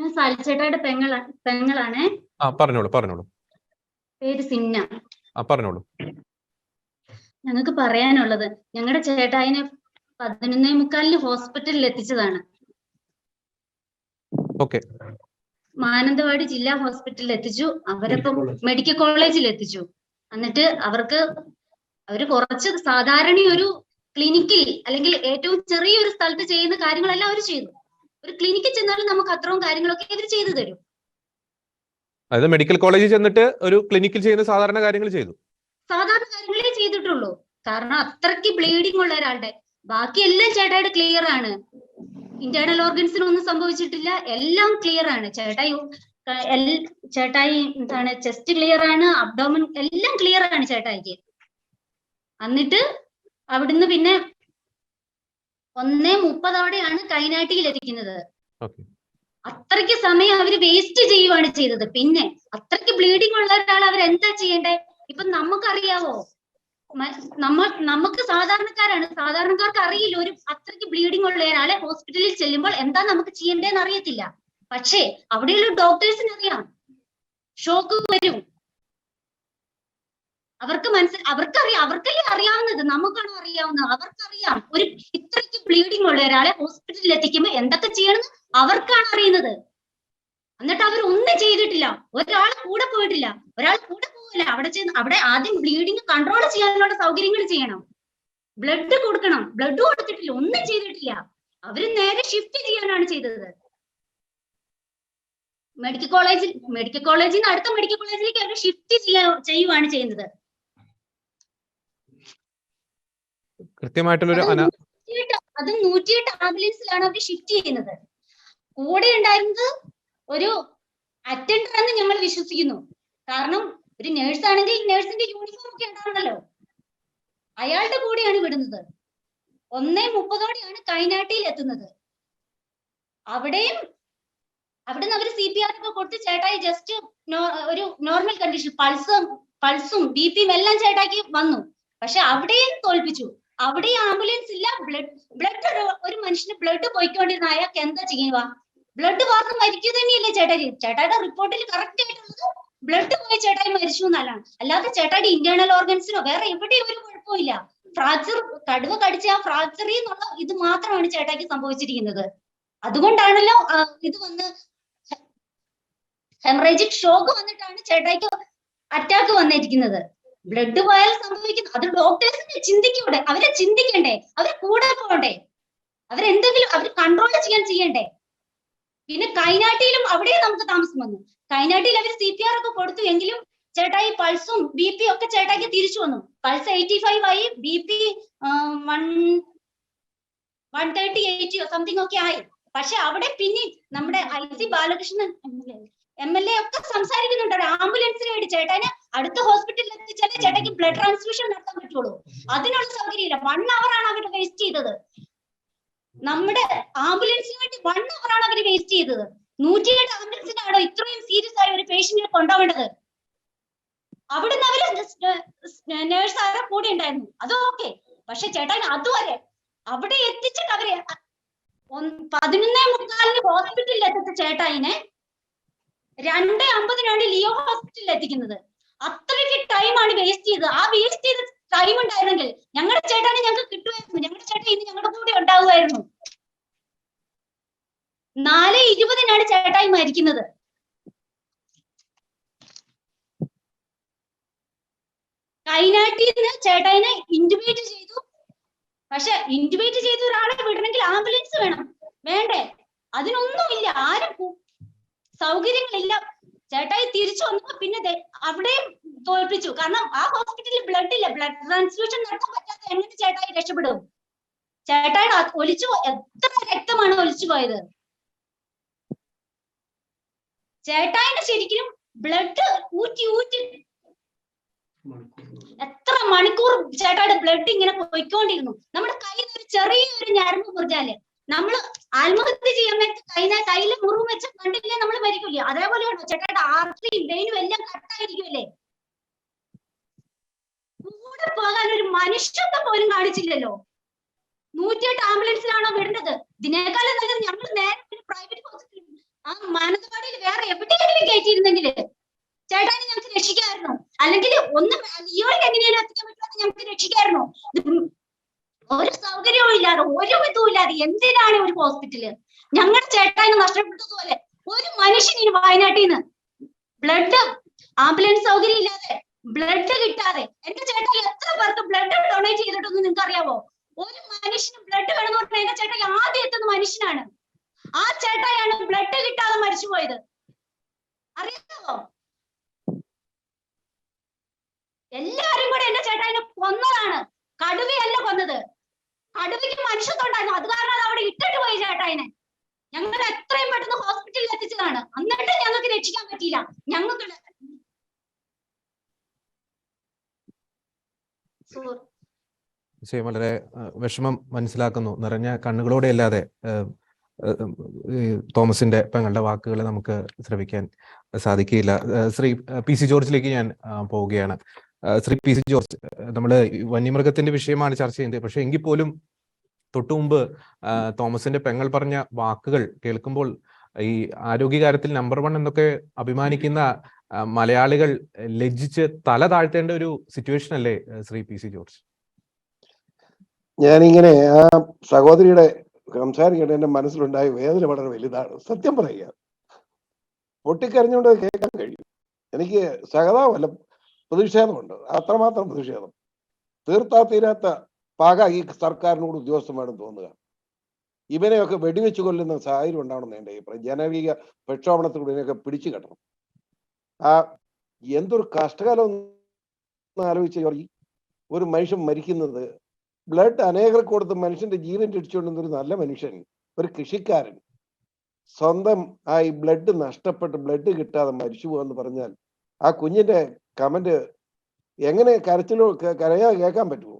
ഞാൻ പെങ്ങള പെങ്ങളാണ്. ആ പറഞ്ഞോളൂ പറഞ്ഞോളൂ. പേര് സിന്ന. ആ പറഞ്ഞോളൂ. ഞങ്ങൾക്ക് പറയാനുള്ളത് ഞങ്ങളുടെ ചേട്ടായിനെ പതിനൊന്നേ മുക്കാലിന് ഹോസ്പിറ്റലിൽ എത്തിച്ചതാണ്. ഓക്കെ. മാനന്തവാടി ജില്ലാ ഹോസ്പിറ്റലിൽ എത്തിച്ചു അവരപ്പം മെഡിക്കൽ കോളേജിൽ എത്തിച്ചു. എന്നിട്ട് അവർക്ക് അവർ കുറച്ച് സാധാരണ ഒരു ക്ലിനിക്കിൽ അല്ലെങ്കിൽ ഏറ്റവും ചെറിയൊരു സ്ഥലത്ത് ചെയ്യുന്ന കാര്യങ്ങളെല്ലാം അവർ ചെയ്തു. ഒരു ക്ലിനിക്കിൽ ചെന്നാലും നമുക്ക് അത്രയും കാര്യങ്ങളൊക്കെ ഇവർ ചെയ്തു തരും. അതായത് മെഡിക്കൽ കോളേജിൽ ചെന്നിട്ട് ഒരു ക്ലിനിക്കിൽ ചെയ്യുന്ന സാധാരണ കാര്യങ്ങൾ ചെയ്തു. സാധാരണ കാര്യങ്ങളേ ചെയ്തിട്ടുള്ളൂ. കാരണം അത്രയ്ക്ക് ബ്ലീഡിംഗ് ഉള്ള ഒരാളുടെ ബാക്കി എല്ലാം ചേട്ടായുടെ ക്ലിയർ ആണ്. ഇന്റേണൽ ഓർഗൻസിന് ഒന്നും സംഭവിച്ചിട്ടില്ല. എല്ലാം ക്ലിയർ ആണ്. ചേട്ടായി ചേട്ടായി എന്താണ് ചെസ്റ്റ് ക്ലിയർ ആണ് അബ്ഡോമൻ എല്ലാം ക്ലിയർ ആണ് ചേട്ടായിക്ക്. എന്നിട്ട് അവിടുന്ന് പിന്നെ ഒന്നേ മുപ്പതോടെയാണ് കൈനാട്ടിയിൽ എത്തിക്കുന്നത്. അത്രയ്ക്ക് സമയം അവർ വേസ്റ്റ് ചെയ്യുവാണ് ചെയ്തത്. പിന്നെ അത്രയ്ക്ക് ബ്ലീഡിംഗ് ഉള്ള ഒരാൾ അവർ എന്താ ചെയ്യണ്ടേ? ഇപ്പൊ നമുക്കറിയാവോ? നമ്മൾ നമ്മ നമുക്ക് സാധാരണക്കാരാണ്. സാധാരണക്കാർക്ക് അറിയില്ല ഒരു അത്രയ്ക്ക് ബ്ലീഡിംഗ് ഉള്ള ഒരാളെ ഹോസ്പിറ്റലിൽ ചെല്ലുമ്പോൾ എന്താ നമുക്ക് ചെയ്യേണ്ടതെന്ന് അറിയത്തില്ല. പക്ഷേ അവിടെയുള്ള ഡോക്ടേഴ്സിന് അറിയാം ഷോക്ക് വരും. അവർക്ക് മനസ്സിൽ അവർക്കറിയാം അവർക്കല്ലേ അറിയാവുന്നത്? നമുക്കാണോ അറിയാവുന്നത്. അവർക്കറിയാം. ഒരു ഇത്രയ്ക്ക് ബ്ലീഡിംഗ് ഉള്ള ഒരാളെ ഹോസ്പിറ്റലിൽ എത്തിക്കുമ്പോൾ എന്തൊക്കെ ചെയ്യണം അവർക്കാണ് അറിയുന്നത്. എന്നിട്ട് അവർ ഒന്നും ചെയ്തിട്ടില്ല. ഒരാൾ കൂടെ പോയിട്ടില്ല. ഒരാൾ കൂടെ പോകില്ല അവിടെ ചെന്ന് അവിടെ ആദ്യം ബ്ലീഡിങ് കൺട്രോൾ ചെയ്യാനുള്ള സൗകര്യങ്ങൾ ചെയ്യണം. ബ്ലഡ് കൊടുക്കണം. ബ്ലഡ് കൊടുത്തിട്ടില്ല. ഒന്നും ചെയ്തിട്ടില്ല. അവർ നേരെ ഷിഫ്റ്റ് ചെയ്യാനാണ് ചെയ്തത്. മെഡിക്കൽ കോളേജിൽ മെഡിക്കൽ കോളേജിൽ നിന്ന് അടുത്ത മെഡിക്കൽ കോളേജിലേക്ക് അവർ ഷിഫ്റ്റ് ചെയ്യാ ചെയ്യുവാണ് ചെയ്യുന്നത്. അന അതും നൂറ്റിയെട്ട് ആംബുലൻസിലാണ് അവർ ഷിഫ്റ്റ് ചെയ്യുന്നത്. കൂടെ ഉണ്ടായിരുന്നത് ഒരു അറ്റൻഡർ എന്ന് ഞങ്ങൾ വിശ്വസിക്കുന്നു. കാരണം ഒരു നേഴ്സ് ആണെങ്കിൽ നേഴ്സിന്റെ യൂണിഫോം ഒക്കെ ഉണ്ടാവണല്ലോ അയാളുടെ കൂടെയാണ് വിടുന്നത്. ഒന്നേ മുപ്പതോടെയാണ് കൈനാട്ടിയിൽ എത്തുന്നത്. അവിടെയും അവിടെ നിന്ന് അവർ സി പി ആർ ഒക്കെ കൊടുത്ത് ചേട്ടായി ജസ്റ്റ് ഒരു നോർമൽ കണ്ടീഷൻ പൾസും പൾസും ബി പിയും എല്ലാം ചേട്ടാക്കി വന്നു. പക്ഷെ അവിടെയും തോൽപ്പിച്ചു. അവിടെ ആംബുലൻസ് ഇല്ല. ബ്ലഡ് ബ്ലഡ് ഒരു മനുഷ്യന് ബ്ലഡ് പോയിക്കൊണ്ടിരുന്ന അയാൾക്ക് എന്താ ചെയ്യുക? ബ്ലഡ് വാർന്ന് മരിക്കുക തന്നെയല്ലേ ചേട്ടാ ചേട്ടായുടെ റിപ്പോർട്ടിൽ കറക്റ്റ് ആയിട്ടുള്ളത് ബ്ലഡ് പോയി ചേട്ടായി മരിച്ചു എന്നല്ലാണ് അല്ലാതെ ചേട്ടായുടെ ഇന്റേണൽ ഓർഗൻസിനോ വേറെ എവിടെയും ഒരു കുഴപ്പമില്ല ഫ്രാക്ചർ കടുവ കടിച്ച ആ ഫ്രാക്ചർ എന്നുള്ള ഇത് മാത്രമാണ് ചേട്ടായിക്ക് സംഭവിച്ചിരിക്കുന്നത്. അതുകൊണ്ടാണല്ലോ ഇത് വന്ന് ഹെമറേജിക് ഷോക്ക് വന്നിട്ടാണ് ചേട്ടായിക്ക് അറ്റാക്ക് വന്നിരിക്കുന്നത്. ബ്ലഡ് പോയാൽ സംഭവിക്കുന്നു. അത് ഡോക്ടേഴ്സിന് ചിന്തിക്കൂടെ. അവരെ ചിന്തിക്കണ്ടേ. അവരെ കൂടെ പോകണ്ടേ. അവരെന്തെങ്കിലും അവർ കൺട്രോൾ ചെയ്യാൻ ചെയ്യണ്ടേ. പിന്നെ കൈനാട്ടിയിലും അവിടെ നമുക്ക് താമസം വന്നു. കൈനാട്ടിയിൽ അവർ സി പി ആർ ഒക്കെ കൊടുത്തു എങ്കിലും ചേട്ടായി പൾസും ബി പി ഒക്കെ ചേട്ടായിക്ക് തിരിച്ചു വന്നു. പൾസ് എയ്റ്റി ഫൈവ് ആയി B P one one thirty എയ്റ്റിയോ something ഒക്കെ ആയി. പക്ഷെ അവിടെ പിന്നെ നമ്മുടെ I C Balakrishnan M L A ഒക്കെ സംസാരിക്കുന്നുണ്ട്. ആംബുലൻസിന് വേണ്ടി ചേട്ടാന് അടുത്ത ഹോസ്പിറ്റലിൽ എത്തിച്ചാലേ ചേട്ടയ്ക്ക് ബ്ലഡ് ട്രാൻസ്ഫ്യൂഷൻ നടത്താൻ പറ്റുള്ളൂ. അതിനുള്ള സൗകര്യമില്ല. വൺ അവർ ആണ് അവർ വേസ്റ്റ് ചെയ്തത്. നമ്മുടെ ആംബുലൻസിന് വേണ്ടി വൺ അവർ ആണ് അവർ വേസ്റ്റ് ചെയ്തത്. നൂറ്റിയെട്ട് ആംബുലൻസിനാണോ ഇത്രയും സീരിയസ് ആയ ഒരു പേഷ്യന്റിനെ കൊണ്ടുപോകേണ്ടത്? അവിടുന്ന് അവർ നേഴ്സ് ആരെ കൂടെ ഉണ്ടായിരുന്നു. അത് ഓക്കെ പക്ഷെ ചേട്ടാൻ അതുവരെ അവിടെ എത്തിച്ചിട്ട് അവർ പതിനൊന്നേ മുക്കാലിന് ഹോസ്പിറ്റലിൽ എത്തിച്ച ചേട്ടായിനെ രണ്ടേ അമ്പതിനാണ് ലിയോ ഹോസ്പിറ്റലിൽ എത്തിക്കുന്നത്. അത്രയ്ക്ക് ടൈമാണ് വേസ്റ്റ് ചെയ്തത്. ആ വേസ്റ്റ് ചെയ്ത ടൈം ഉണ്ടായിരുന്നെങ്കിൽ ഞങ്ങളുടെ ചേട്ടനെ ഞങ്ങൾക്ക് കിട്ടുമായിരുന്നു. ഞങ്ങളുടെ ചേട്ടൻ ഇന്ന് ഞങ്ങളുടെ കൂടെ ഉണ്ടാവുമായിരുന്നു. നാല് ഇരുപതിനാണ് ചേട്ടായി മരിക്കുന്നത്. കൈനാട്ടിൽ നിന്ന് ചേട്ടായിനെ ഇന്റുബേറ്റ് ചെയ്തു. പക്ഷെ ഇന്റുബേറ്റ് ചെയ്ത ഒരാളെ വിടണമെങ്കിൽ ആംബുലൻസ് വേണം. വേണ്ടേ? അതിനൊന്നുമില്ല. ആരും സൗകര്യങ്ങളില്ല ചേട്ടായി തിരിച്ചു വന്നപ്പോ പിന്നെ ദേ അവിടെയും തോൽപ്പിച്ചു. കാരണം ആ ഹോസ്പിറ്റലിൽ ബ്ലഡ് ഇല്ല. ബ്ലഡ് ട്രാൻസ്ഫ്യൂഷൻ നടത്താൻ പറ്റാതെ എങ്ങനെ ചേട്ടായി രക്ഷപ്പെടും? ചേട്ടായി ഒലിച്ചു എത്ര രക്തമാണ് ഒലിച്ചു പോയത്? ചേട്ടായിന്റെ ശരിക്കും ബ്ലഡ് ഊറ്റി ഊറ്റി എത്ര മണിക്കൂർ ചേട്ടായുടെ ബ്ലഡ് ഇങ്ങനെ പോയിക്കൊണ്ടിരുന്നു. നമ്മുടെ കയ്യിൽ ഒരു ചെറിയൊരു ഞരമ്പ് മുറിഞ്ഞാൽ നമ്മൾ ആത്മഹത്യ ചെയ്യാൻ കഴിഞ്ഞ കയ്യിൽ മുറിവ് വെച്ച കണ്ടില്ലേ നമ്മൾ മരിക്കില്ലേ അതേപോലെയാണോ ചേട്ടായുടെ ആർട്ടിയും വെയിനും എല്ലാം കട്ടായിരിക്കുമല്ലേ കൂടെ പോകാൻ ഒരു മനുഷ്യത്വം പോലും കാണിച്ചില്ലല്ലോ. നൂറ്റിയെട്ട് ആംബുലൻസിലാണോ വിടേണ്ടത്? ഇതിനേക്കാളും നല്ലത് ഞങ്ങൾ നേരെ ഒരു പ്രൈവറ്റ് ഹോസ്പിറ്റലിൽ ആ മാനന്തവാടിയിൽ വേറെ എവിടെയെങ്കിലും കയറ്റിയിരുന്നെങ്കിൽ ചേട്ടാനെ ഞങ്ങൾക്ക് രക്ഷിക്കായിരുന്നു അല്ലെങ്കിൽ ഒന്ന് ഇയാൾക്ക് എങ്ങനെയാലും എത്തിക്കാൻ പറ്റുമെന്ന് ഞങ്ങൾക്ക് രക്ഷിക്കായിരുന്നു ഒരു സൗകര്യവും ഇല്ലാതെ ഒരു ഇതും ഇല്ലാതെ എന്തിനാണ് ഒരു ഹോസ്പിറ്റൽ ഞങ്ങളുടെ ചേട്ടാനെ നഷ്ടപ്പെട്ടതുപോലെ ഒരു മനുഷ്യൻ ഇനി വയനാട്ടിൽ നിന്ന് ബ്ലഡ് ആംബുലൻസ് സൗകര്യം ഇല്ലാതെ ബ്ലഡ് കിട്ടാതെ. എന്റെ ചേട്ടൻ എത്ര പേർക്ക് ബ്ലഡ് ഡൊണേറ്റ് ചെയ്തിട്ടൊന്നും നിങ്ങൾക്ക് അറിയാവോ ഒരു മനുഷ്യന് ബ്ലഡ് വേണമെന്ന് പറഞ്ഞാൽ എന്റെ ചേട്ടൻ ആദ്യം എത്തുന്ന മനുഷ്യനാണ്. ആ ചേട്ടായാണ് ബ്ലഡ് കിട്ടാതെ മരിച്ചുപോയത് അറിയാവോ? എല്ലാരും കൂടെ എന്റെ ചേട്ടായിനെ കൊന്നതാണ്. കടുവയല്ല കൊന്നത്. കടുവയ്ക്ക് മനുഷ്യത്വണ്ടായിരുന്നു അത് കാരണം അത് അവിടെ ഇട്ടിട്ട് പോയി ചേട്ടായിനെ ഞങ്ങൾ എത്രയും പെട്ടെന്ന് ഹോസ്പിറ്റലിൽ എത്തിച്ചതാണ്. എന്നിട്ട് ഞങ്ങൾക്ക് രക്ഷിക്കാൻ പറ്റിയില്ല. ഞങ്ങൾക്ക് വിഷയം വളരെ വിഷമം മനസ്സിലാക്കുന്നു. നിറഞ്ഞ കണ്ണുകളോടെ അല്ലാതെ തോമസിന്റെ പെങ്ങളുടെ വാക്കുകൾ നമുക്ക് ശ്രവിക്കാൻ സാധിക്കുകയില്ല. ശ്രീ പി സി ജോർജിലേക്ക് ഞാൻ പോവുകയാണ്. Shri P C George. നമ്മൾ വന്യമൃഗത്തിന്റെ വിഷയമാണ് ചർച്ച ചെയ്യുന്നത്. പക്ഷെ എങ്കിൽ പോലും തൊട്ടു മുമ്പ് തോമസിന്റെ പെങ്ങൾ പറഞ്ഞ വാക്കുകൾ കേൾക്കുമ്പോൾ ഈ ആരോഗ്യകാര്യത്തിൽ നമ്പർ വൺ എന്നൊക്കെ അഭിമാനിക്കുന്ന മലയാളികൾ ലജ്ജിച്ച് തല താഴ്ത്തേണ്ട ഒരു സിറ്റുവേഷൻ അല്ലേ ശ്രീ പി സി ജോർജ്? ഞാനിങ്ങനെ ആ സഹോദരിയുടെ സംസാരിക്കേണ്ട എന്റെ മനസ്സിലുണ്ടായ വേദന വളരെ വലുതാണ്. സത്യം പറയുക പൊട്ടിക്കരഞ്ഞുകൊണ്ട് കേൾക്കാൻ കഴിയും. എനിക്ക് സഹതാപമല്ല പ്രതിഷേധമുണ്ട്. അത്രമാത്രം പ്രതിഷേധം. തീർത്താ തീരാത്ത പാക ഈ സർക്കാരിനോട് ഉദ്യോഗസ്ഥന്മാരും തോന്നുക. ഇവനെയൊക്കെ വെടിവെച്ച് കൊല്ലുന്ന സാഹചര്യം ഉണ്ടാവണം എന്റെ അഭിപ്രായം. ജനകീയ പ്രക്ഷോഭണത്തിലൂടെ ഇതിനെയൊക്കെ പിടിച്ചു കെട്ടണം. ആ എന്തൊരു കഷ്ടകാലം ആലോചിച്ച ജോർജി. ഒരു മനുഷ്യൻ മരിക്കുന്നത് ബ്ലഡ് അനേകർക്ക് കൊടുത്ത് മനുഷ്യന്റെ ജീവൻ രക്ഷിച്ചുകൊണ്ടിരുന്ന ഒരു നല്ല മനുഷ്യൻ ഒരു കൃഷിക്കാരൻ സ്വന്തം ആ ഈ ബ്ലഡ് നഷ്ടപ്പെട്ട് ബ്ലഡ് കിട്ടാതെ മരിച്ചു പോകാന്ന് പറഞ്ഞാൽ ആ കുഞ്ഞിന്റെ കമന്റ് എങ്ങനെ കരച്ചിലോ ക- കരയാതെ കേൾക്കാൻ പറ്റുമോ?